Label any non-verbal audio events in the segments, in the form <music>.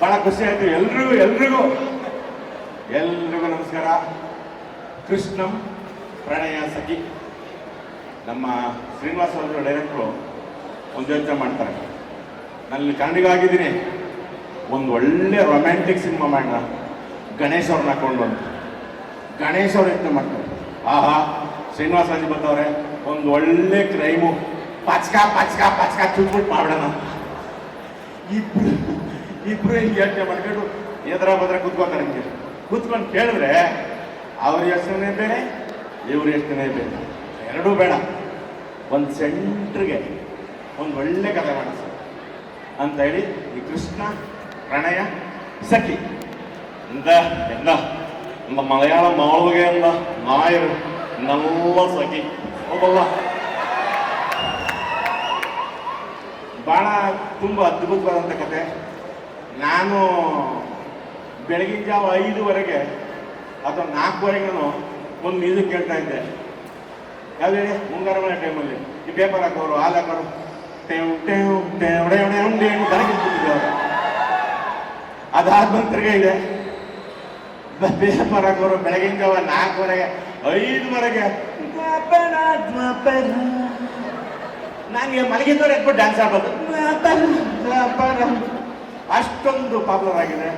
ಬಹಳ ಖುಷಿ ಆಯ್ತು. ಎಲ್ರಿಗೂ ಎಲ್ರಿಗೂ. ಎಲ್ರಿಗೂ ನಮಸ್ಕಾರ. ಕೃಷ್ಣಂ ಪ್ರಣಯ ಸಖಿ. ನಮ್ಮ ಶ್ರೀನಿವಾಸ ಡೈರೆಕ್ಟ್ರು ಒಂದು ಯೋಚನೆ ಮಾಡ್ತಾರೆ. ನಾನು ಕನ್ನಡಿಗಾಗಿದ್ದೀನಿ ಒಂದು ಒಳ್ಳೆ ರೊಮ್ಯಾಂಟಿಕ್ ಸಿನಿಮಾ ಮಾಡೋಣ. ಗಣೇಶ್ ಅವ್ರನ್ನ ಹಾಕೊಂಡು ಅಂತ. ಗಣೇಶ್ ಅವ್ರ ಯೋಚನೆ ಮಾಡ್ತಾರೆ. ಆಹಾ, ಶ್ರೀನಿವಾಸ ರಾಜ್ ಬಂದವ್ರೆ, ಒಂದು ಒಳ್ಳೆ ಕ್ರೈಮು ಪಚ್ಕಾ ಪಚ್ಕಾ ಪಚ್ಕಾ ಚುಚ್ಬಿಟ್ಟು ಮಾಡೋಣ ಇಬ್ರು ಇಬ್ರು ಹಿಂಗೆ ಯೋಚನೆ ಮಾಡ್ಕೊಂಡು ಎದರ ಬದ್ರ ಕುತ್ಕೋತಾರೆ ಹಿಂಗೆ ಕುತ್ಕೊಂಡು ಕೇಳಿದ್ರೆ ಅವ್ರ ಯೋಚನೆ ಬೇರೆ ಇವ್ರ ಯೋಚನೆ ಬೇರೆ ಎರಡೂ ಬೇಡ ಒಂದು ಸೆಂಟ್ರಿಗೆ ಒಂದು ಒಳ್ಳೆ ಕಥೆ ಮಾಡೋಣ ಸರ್ ಅಂತ ಹೇಳಿ ಈ ಕೃಷ್ಣ ಪ್ರಣಯ ಸಖಿ എന്താ എന്താ ನಮ್ಮ ಮಲಯಾಳ ಮಾಳುಗೆ ಅಂದ ನಾಯರು ನಲ್ಲ ಸಖಿ ಒಬ್ಬಲ್ಲ ಭಾಳ ತುಂಬ ಅದ್ಭುತವಾದಂಥ ಕತೆ ನಾನು ಬೆಳಗಿನ ಜಾವ ಐದುವರೆಗೆ ಅಥವಾ ನಾಲ್ಕುವರೆಗೂ ಒಂದು ಮ್ಯೂಸಿಕ್ ಕೇಳ್ತಾ ಇದ್ದೆ. ಯಾವ್ದು ಹೇಳಿ? ಮುಂಗಾರು ಮನೆ ಟೈಮಲ್ಲಿ ಈ ಪೇಪರ್ ಹಾಕೋರು ಹಾಲು ಹಾಕೋರು ಟೇವ್ ಟೇವ್ ಟೇವ್ ಒಡೆ ಒಡೆ ಉಂಡೆ ತಲೆಗೆ ಬಿಟ್ಟಿದ್ದೆ ಅವರು. ಅದಾದ ನಂತರಗೆ ಇದೆ ಪೇಪರ್ ಹಾಕೋರು ಬೆಳಗಿನ ಜಾವ ನಾಲ್ಕುವರೆಗೆ ಐದುವರೆಗೆ. ನನಗೆ ಮಲಗಿದ್ದವ್ರು ಎದ್ಬಿಟ್ಟು ಡ್ಯಾನ್ಸ್ ಆಡ್ಬೋದು. ಅಷ್ಟೊಂದು ಪಾಪ್ಯುಲರ್ ಆಗಿದೆ.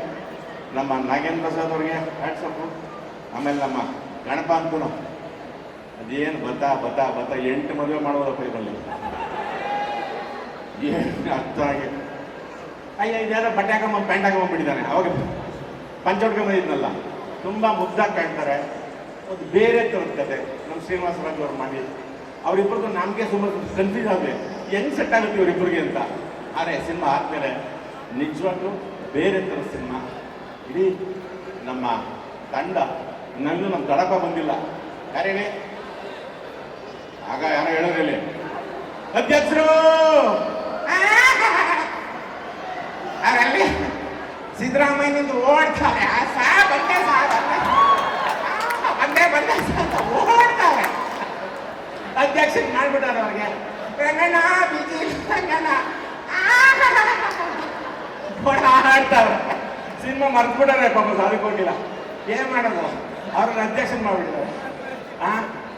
ನಮ್ಮ ನಾಗೇಂದ್ರ ಪ್ರಸಾದ್ ಅವ್ರಿಗೆ ಹ್ಯಾಟ್ಸಪ್ಪು ಆಮೇಲೆ ನಮ್ಮ ಗಣಪ ಅಂತೂ ಅದೇನು ಬತ್ತ ಬತ್ತ ಬತ, ಎಂಟು ಮದುವೆ ಮಾಡೋದಪ್ಪ ಇದರಲ್ಲಿ ಏನು ಅರ್ಥ ಆಗಿ ಅಯ್ಯ, ಇದ್ಯಾರೋ ಬಟ್ಟೆ ಹಾಕೊಂಬ ಪ್ಯಾಂಟ್ ಹಾಕೊಂಬಂದ್ಬಿಟ್ಟಿದ್ದಾನೆ ಅವಾಗ ಪಂಚ ಬಂದಿದ್ನಲ್ಲ ತುಂಬ ಮುದ್ದಾಗಿ ಕಾಣ್ತಾರೆ. ಒಂದು ಬೇರೆ ಥರದ ಕತೆ. ನಮ್ಮ ಶ್ರೀನಿವಾಸ ರಾಜ್ ಅವ್ರು ಮಾಡಿ ಅವರಿಬ್ರದ್ದು ನಮಗೆ ಸುಮಾರು ಕನ್ಫ್ಯೂಸ್ ಆಗಿದೆ ಹೆಂಗ್ ಸೆಟ್ ಆಗುತ್ತೆ ಇವರಿಬ್ಬರಿಗೆ ಅಂತ. ಆದರೆ ಸಿನಿಮಾ ಆದಮೇಲೆ ನಿಜವಾಗ್ಲೂ ಬೇರೆ ಥರ ಸಿನಿಮಾ. ಇಡೀ ನಮ್ಮ ತಂಡ ನನಗೂ ನಮ್ಮ ತಡಕ ಬಂದಿಲ್ಲ. ಯಾರೇಳಿ ಆಗ ಯಾರೋ ಹೇಳೋದ್ರಲ್ಲಿ ಅಧ್ಯಕ್ಷರು! <laughs> ಅವರಲ್ಲಿ ಸಿದ್ದರಾಮಯ್ಯನಿಂದ ಓಡ್ತಾರೆ. ಸಾ, ಬಂದೆ ಸಾ, ಬಂದೆ. ಬಂದೆ ಓಡ್ತಾರೆ. ಅಧ್ಯಕ್ಷ ಮಾಡ್ಬಿಟ್ಟಾರ ಅವ್ರಿಗೆ. ರಂಗಣ್ಣ ಬಿಜಿ ರಂಗಣ್ಣ ಓಡಾಡ್ತಾವ್ರೆ ಸಿನಿಮಾ ಮರ್ತ್ಬಿಟ್ಟಾರೆ ಪಾಪ ಸಾರಿ ಕೊಟ್ಟಿಲ್ಲ ಏನ್ ಮಾಡೋದು? ಅವ್ರನ್ನ ಅಧ್ಯಕ್ಷನ್ ಮಾಡ್ಬಿಡ್ತಾರೆ ಆ,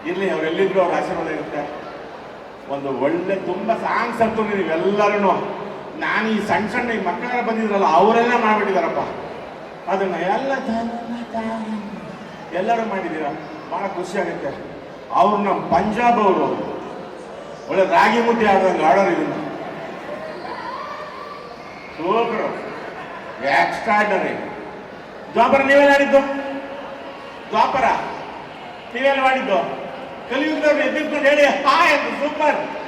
ಇರ್ಲಿ ಅವ್ರೆಲ್ಲಿದ್ರು ಅವ್ರ ಆಶೀರ್ವಾದ ಇರುತ್ತೆ. ಒಂದು ಒಳ್ಳೆ ತುಂಬಾ ಸಾಂಗ್ಸ್ ಅಂತೂ ನೀವೆಲ್ಲರೂ ನಾನು ಈ ಸಣ್ಣ ಸಣ್ಣ ಈ ಮಕ್ಕಳೆಲ್ಲ ಬಂದಿದ್ರಲ್ಲ, ಅವರೆಲ್ಲ ಮಾಡ್ಬಿಟ್ಟಿದಾರಪ್ಪ ಅದನ್ನ ಎಲ್ಲ ಎಲ್ಲರೂ ಮಾಡಿದ್ದೀರ? ಬಹಳ ಖುಷಿ ಆಗುತ್ತೆ. ಅವ್ರು ನಮ್ಮ ಪಂಜಾಬ್ ಅವರು. ಒಳ್ಳೆ ರಾಗಿ ಮುದ್ದೆ ಆಡೋದಂಗೆ ಆಡೋರು ಇದನ್ನ. ಸೂಪರ್. ಎಕ್ಸ್ಟ್ರಾಡರಿ ದ್ವಾಪರ ನೀವೆಲ್ಲ ಆಡಿದ್ದು? ದ್ವಾಪರ ನೀವೆಲ್ಲ ಮಾಡಿದ್ದು? ಕಲಿಯುಗದವ್ರು ಎದ್ದಿರ್ಕೊಂಡು ಹೇಳಿ ಹಾ ಎಂದು ಸೂಪರ್.